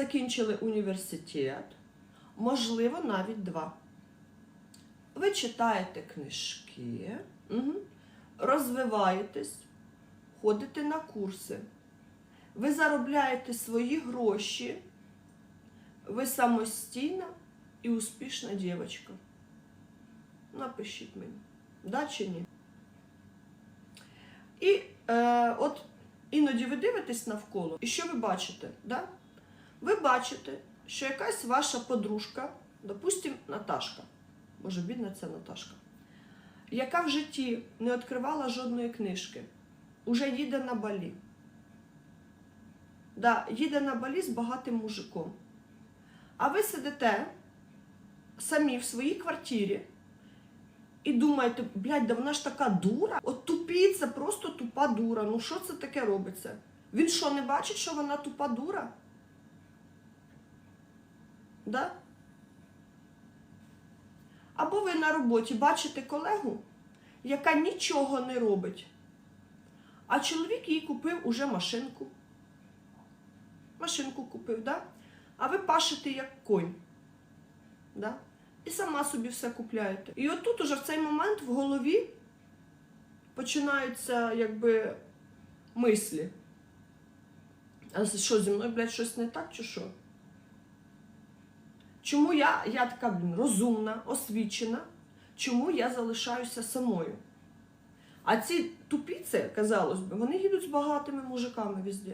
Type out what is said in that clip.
закінчили університет, можливо, навіть два. Ви читаєте книжки, розвиваєтесь, ходите на курси, ви заробляєте свої гроші, ви самостійна і успішна дівчинка. Напишіть мені, да чи ні? І е, от іноді ви дивитесь навколо, і що ви бачите? Да? Ви бачите, що якась ваша подружка, допустим, Наташка, боже, бідна ця Наташка, яка в житті не відкривала жодної книжки, уже їде на балі. Да, їде на балі з багатим мужиком. А ви сидите самі в своїй квартирі і думаєте, блядь, да вона ж така дура. От тупіця, просто тупа дура. Ну що це таке робиться? Він що, не бачить, що вона тупа дура? Да? Або ви на роботі бачите колегу, яка нічого не робить, а чоловік їй купив уже машинку. Машинку купив, да? а ви пашете як конь. Да? І сама собі все купляєте. І отут уже в цей момент в голові починаються якби мислі. А що зі мною, блядь, щось не так чи що? Чому я, я така блін, розумна, освічена, чому я залишаюся самою? А ці тупіці, казалось би, вони їдуть з багатими мужиками везде.